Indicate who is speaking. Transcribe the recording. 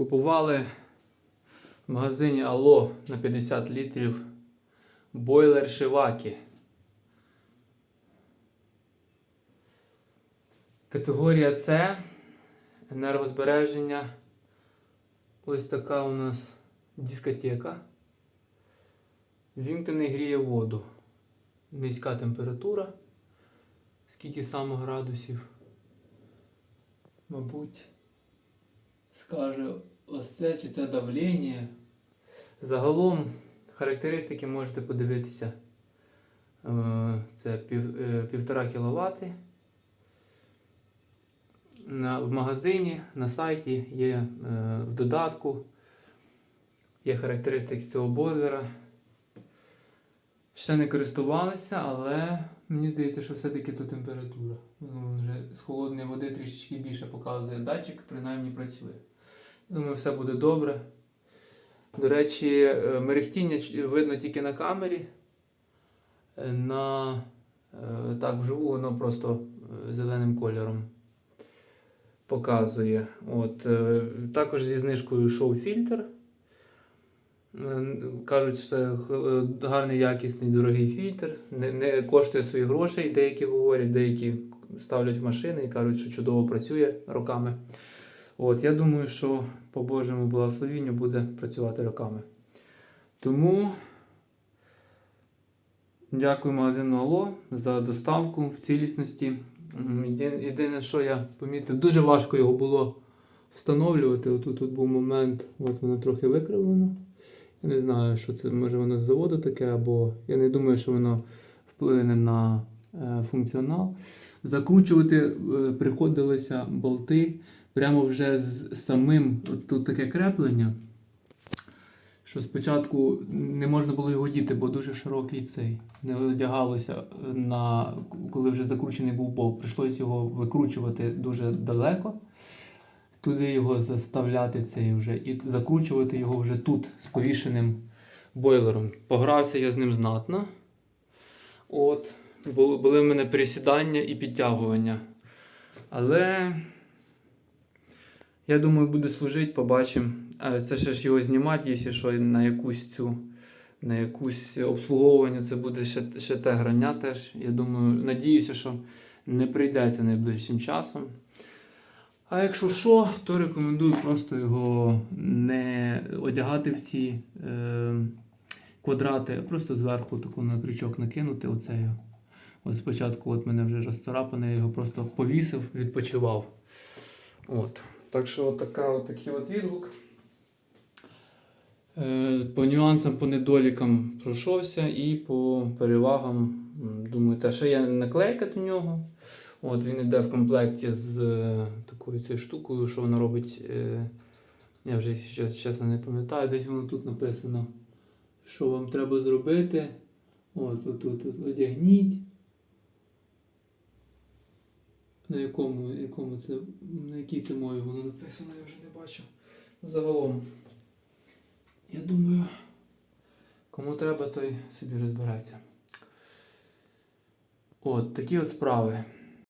Speaker 1: Купували в магазині Алло на 50 літрів бойлер Шивакі. Категорія С. Енергозбереження. Ось така у нас дискотека. Вімкнений гріє воду. Низька температура. Скільки саме градусів? Мабуть, скаже ось це чи це давлення. Загалом характеристики можете подивитися. Е, Це пів, е, півтора кВт. На, в магазині, на сайті є е, в додатку. Є характеристики цього бойлера. Ще не користувалися, але мені здається, що все-таки тут температура. Ну, вже з холодної води трішечки більше показує датчик, принаймні працює. Думаю, все буде добре. До речі, е, мерехтіння видно тільки на камері. Е, На е, так вживу воно просто зеленим кольором показує. От, також зі знижкою йшов фільтр. Кажуть, це гарний, якісний, дорогий фільтр. Не, не коштує своїх грошей, деякі говорять, деякі ставлять в машини і кажуть, що чудово працює роками. От, я думаю, що по Божому благословінню буде працювати роками. Тому дякую магазину Алло за доставку в цілісності. Єдине, що я помітив, дуже важко його було встановлювати. Отут тут був момент, от воно трохи викривлено. Я не знаю, що це, може воно з заводу таке, або я не думаю, що воно вплине на функціонал. Закручувати е, приходилося болти прямо вже з самим тут таке креплення. Що спочатку не можна було його діти, бо дуже широкий цей. Не одягалося на коли вже закручений був болт. Прийшлося його викручувати дуже далеко. Туди його заставляти цей вже і закручувати його вже тут з повішеним бойлером. Погрався я з ним знатно. От, були, в мене присідання і підтягування. Але я думаю, буде служити, побачимо. Це ще ж його знімати, якщо що, на якусь цю, на якусь обслуговування це буде ще, ще те грання теж. Я думаю, надіюся, що не прийдеться найближчим часом. А якщо що, то рекомендую просто його не одягати в ці е, квадрати, а просто зверху таку на крючок накинути оцею. От спочатку от мене вже розцарапане, я його просто повісив, відпочивав. От. Так що от така, от такий от відгук. Е, По нюансам, по недолікам пройшовся і по перевагам, думаю, те, що є наклейка до нього. От він йде в комплекті з е, такою цією штукою, що вона робить. Е, я вже зараз чесно не пам'ятаю, десь воно тут написано, що вам треба зробити. От тут, тут, тут одягніть. На якому, якому це, на якій це мові воно написано, я вже не бачу. Загалом. Я думаю, кому треба, той собі розбереться. От, такі от справи.